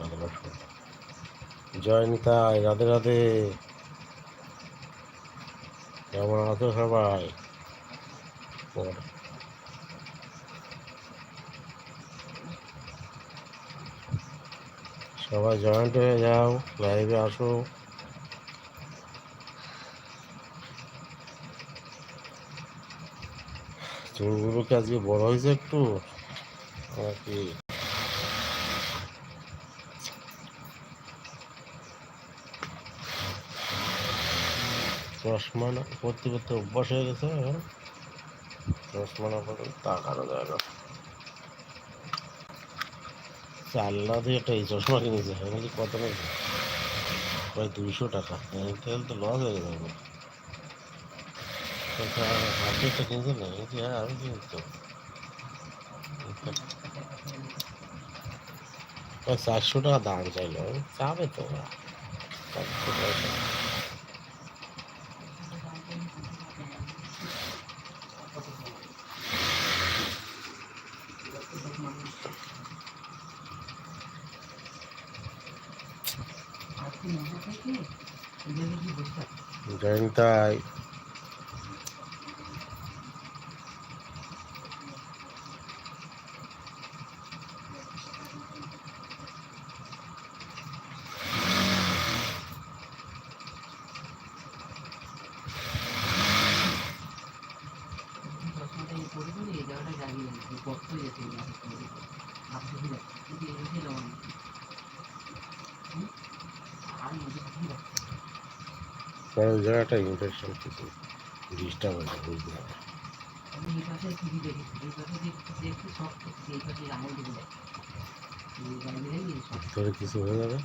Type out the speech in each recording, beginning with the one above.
রাধে লক্ষ্মণ জয় নিতাই রাধে রাধে। কেমন আছো সবাই? সবাই জয়েন্ট হয়ে যাও, লাইভে আসো। চুলগুলো কি আজকে বড় হয়েছে একটু? নাকি? চশমা না করতে করতে অভ্যাস হয়ে গেছে এখন। চশমা না পরে তাকানো যায় না চাল্লা দিয়ে একটা এই চশমা কিনেছে, আমি কত নেবে? প্রায় দুইশো টাকা। তেল তো লস হয়ে একটা কিনছেন না, এই যে আমি কিনছি। তো প্রায় চারশো টাকা দাম চাইলো, চাবে তো চারশো টাকা। জয়ন্তাই কারণ জায়গাটা ইনফেকশন কিছু ডিস্টার্ব হয়ে যায় বুঝতে হবে ভিতরে কিছু হয়ে যাবে?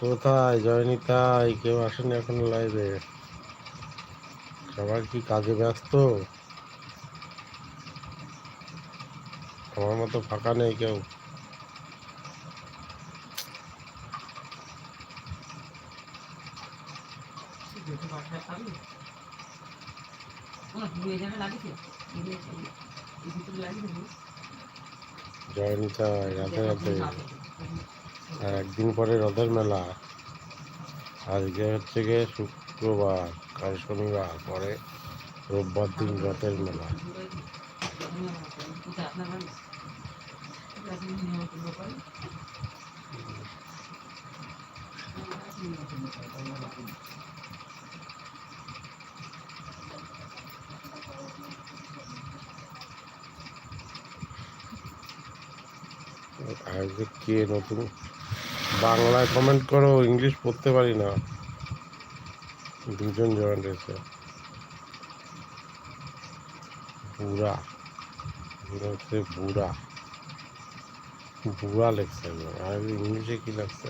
কোথায়? জয়নিতাই কেউ আসেনি এখন লাইভে সবাই কি কাজে ব্যস্ত? আমার মতো ফাঁকা নেই কেউ। জয়নিতাই রাধে রাধে। আর একদিন পরে রথের মেলা। আজকে হচ্ছে গিয়ে শুক্রবার কাল শনিবার পরে রোববার দিন রথের মেলা। আজকে কে নতুন? বাংলায় কমেন্ট করো ইংলিশ পড়তে পারি না। দুজন জয়েন্ট হয়েছে। বুড়া। বুড়া হচ্ছে বুড়া। বুড়া লেখছে আর ইংলিশে কী লাগছে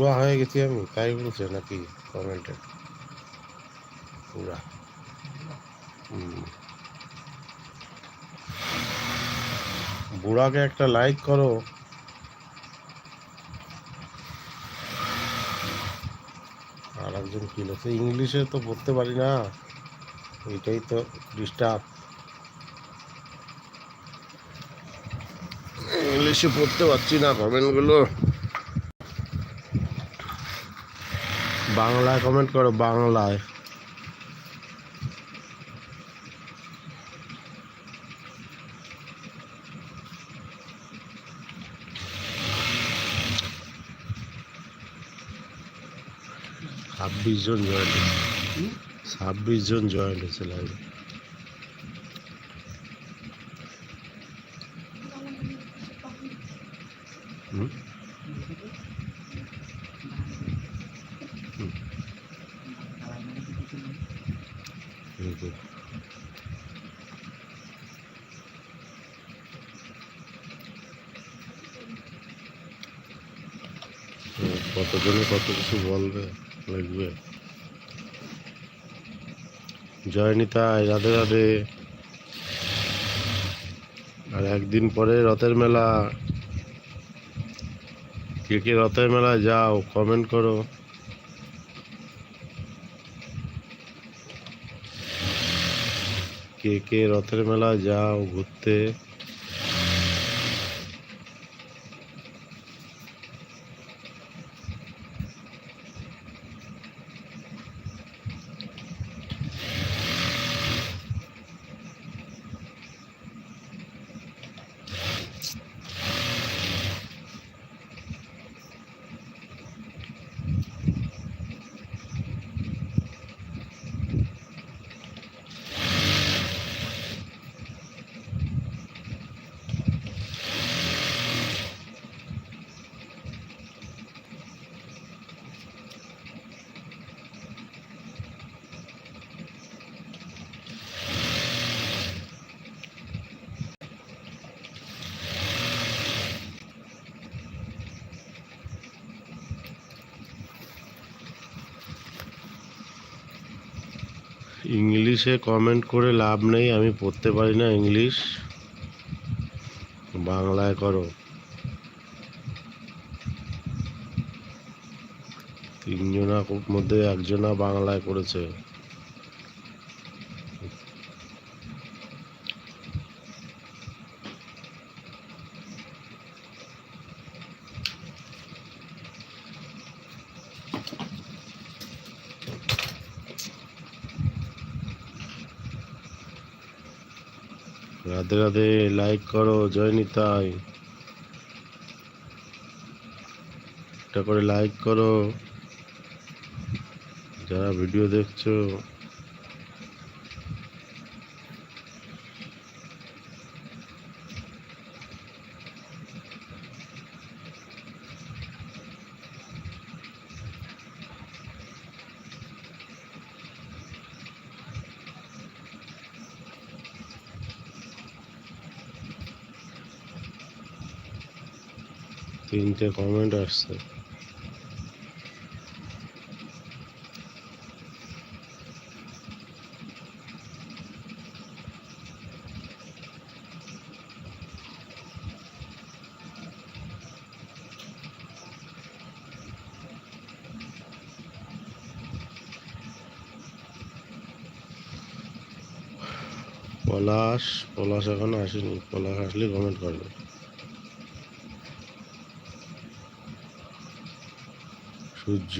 বুড়া হয়ে গেছি আমি, তাই বলছে নাকি কমেন্টে হুম। বুড়াকে একটা লাইক করো। আর একজন কি লিখছে ইংলিশে তো পড়তে পারি না। এটাই তো ডিস্টার্ব ইংলিশে পড়তে পারছি না কমেন্টগুলো বাংলায় কমেন্ট করো বাংলায়। ছাব্বিশ জন জয়েন্ট ছাব্বিশ জন জয়েন্ট হয়েছে লাইভে কতজনে কত কিছু বলবে, লিখবে। জয়নিতায় রাধে রাধে। আর একদিন পরে রথের মেলা। কে কে রথের মেলায় যাও কমেন্ট করো। কে কে রথের মেলায় যাও ঘুরতে। ইংলিশে কমেন্ট করে লাভ নেই, আমি পড়তে পারি না ইংলিশ। বাংলায় করো। তিনজনা মধ্যে একজনা বাংলায় করেছে। রাধে রাধে লাইক করো জয় নিতাই। একটা করে লাইক করো। যারা ভিডিও দেখছ তিনটে কমেন্ট আসছে। পলাশ পলাশ এখনও আসেনি। পলাশ আসলে কমেন্ট করবে। সূর্য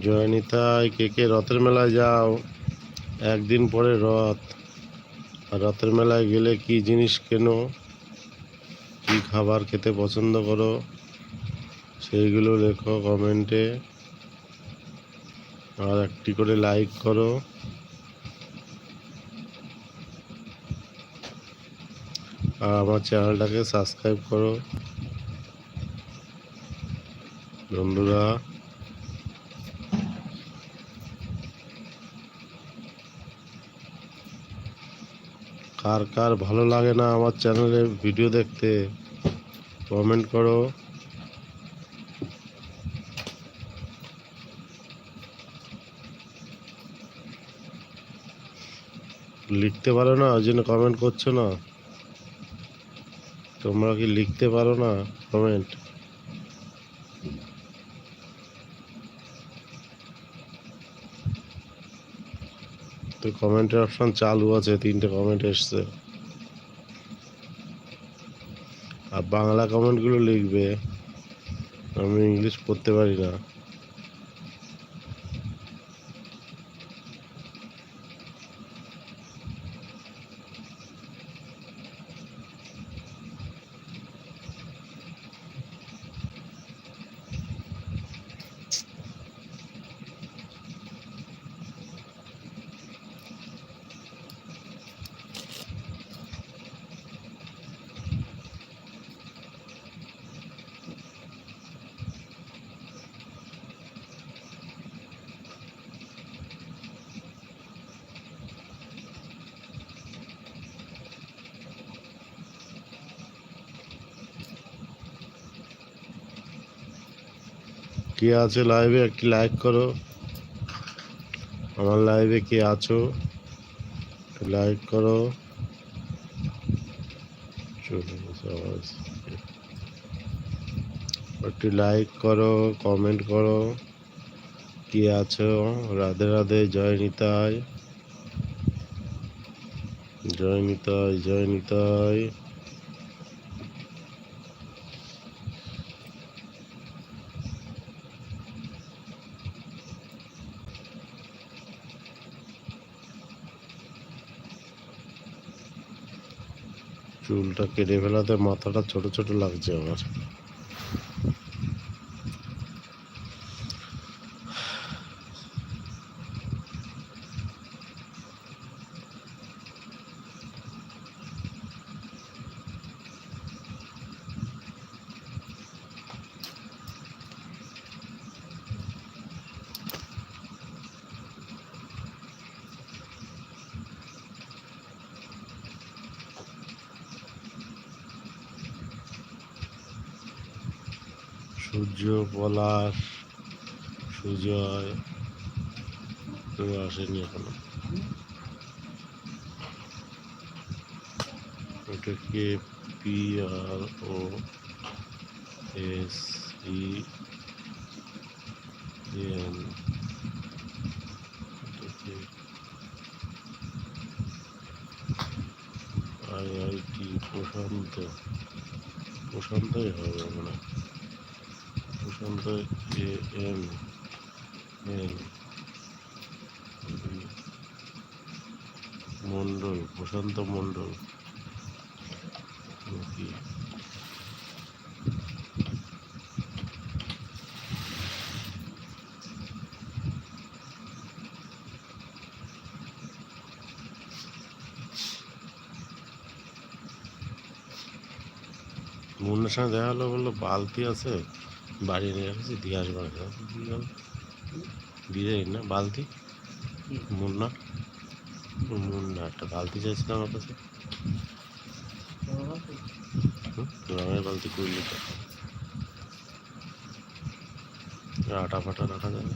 জয়নিতাই, কে কে রথের মেলায় যাও। একদিন পরে রথ। রথের মেলায় গেলে কি জিনিস কেনো? কি খাবার খেতে পছন্দ করো? সেইগুলো লেখো কমেন্টে। আর একটি করে লাইক করো। আর আমার চ্যানেলটাকে সাবস্ক্রাইব করো। বন্ধুরা। কার কার ভালো লাগে না আমার চ্যানেলে ভিডিও দেখতে কমেন্ট করো। লিখতে পারো না, ওই জন্য কমেন্ট করছ না। তোমরা কি লিখতে পারো না কমেন্ট তো কমেন্টের অপশন চালু আছে, তিনটে কমেন্ট এসছে। আর বাংলা কমেন্টগুলো লিখবে, আমি ইংলিশ পড়তে পারি না। কে আছে লাইভে একটি লাইক করো। আমার লাইভে কে আছো লাইক করো। একটু লাইক করো কমেন্ট করো। কে আছো? রাধে রাধে, জয় নিতাই। জয় নিতাই জয় নিতাই। চুলটা কেটে ফেলাতে মাথাটা ছোট ছোট লাগছে আমার। সূর্য, পলাশ, সুজয়, কেউ আসেনি এখনও। এটা কে? P R O S E N. I আই প্রশান্ত। প্রশান্তই হবে মনে হয়। Prashanta A M N Mondal Prashanta Mondal মুন্নার সঙ্গে দেখা হলো বলল বালতি আছে? বাড়ি নিয়ে আসছি দিয়ে আসবার দিয়ে না, বালতি? মুন্না? মুন্না, একটা বালতি চাইছিলাম আমার কাছে। রঙের বালতি কুড়ি লিটার। আটা ফাটা রাখা যাবে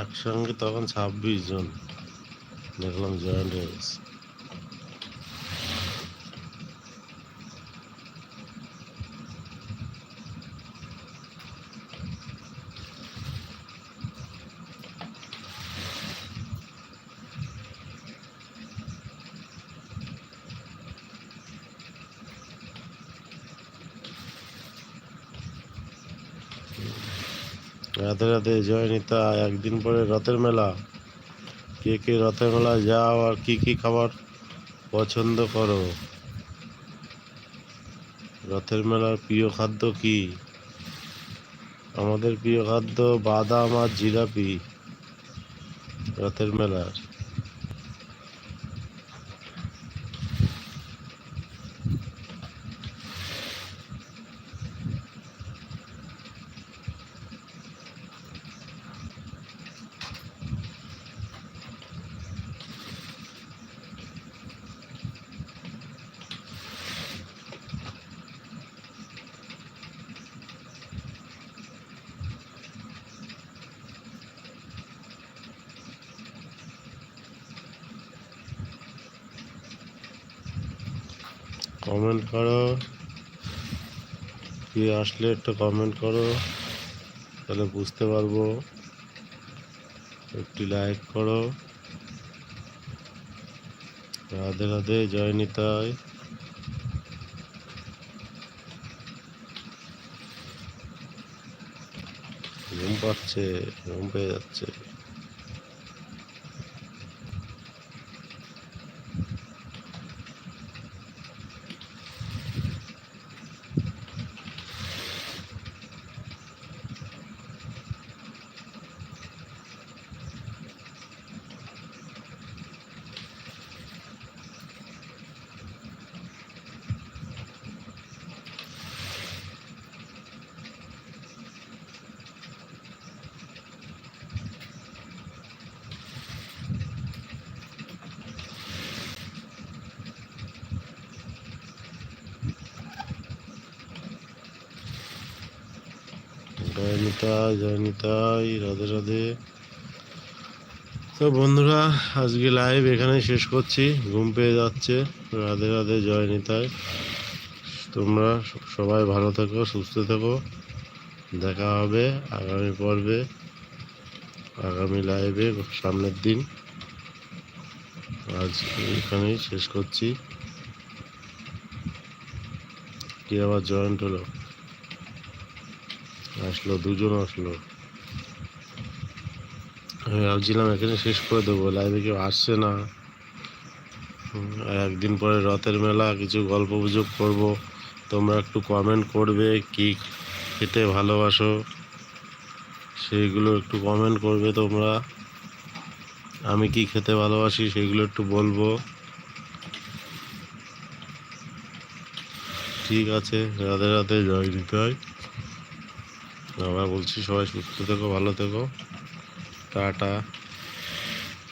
একসঙ্গে তখন ছাব্বিশ জন। দেখলাম জয়েন্ট হয়ে গেছে রাতে রাতে জয় নিতা একদিন পরে রথের মেলা। কে কে রথমেলা যাও আর কি কি খাবার পছন্দ করো? রথের মেলার প্রিয় খাদ্য কি? আমাদের প্রিয় খাদ্য বাদাম আর জিলাপি রথের মেলার। কমেন্ট করো। কি আসলে একটু কমেন্ট করো, তাহলে বুঝতে পারব। একটি লাইক করো। রাধে রাধে, জয় নিতাই। ঘুম পাচ্ছে, ঘুম পেয়ে যাচ্ছে। নিতাই জয় নিতাই রাধে রাধে। তো বন্ধুরা, আজকে লাইভ এখানে শেষ করছি। ঘুম পেয়ে যাচ্ছে। রাধে রাধে জয় নিতাই তোমরা সবাই ভালো থেকো, সুস্থ থেকো। দেখা হবে আগামী পর্বে, আগামী লাইভে সামনের দিন। আজ এখানেই শেষ করছি। কি আবার জয়েন্ট হলো? আসলো দুজন আসলো। আমি ভাবছিলাম, এখানে শেষ করে দেবো, লাইভে কেউ আসছে না। একদিন পরে রথের মেলা, কিছু গল্প গুজব করব। তোমরা একটু কমেন্ট করবে, কি খেতে ভালোবাসো? সেইগুলো একটু কমেন্ট করবে তোমরা। আমি কি খেতে ভালোবাসি, সেগুলো একটু বলব। ঠিক আছে, রাধে রাধে, জয় নিতাই। আবার বলছি সবাই সুস্থ থেকো, ভালো থেকো। টাটা।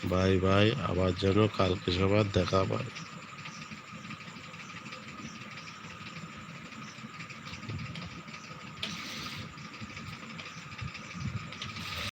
Bye bye. আবার যেন কালকে সবার দেখা পায়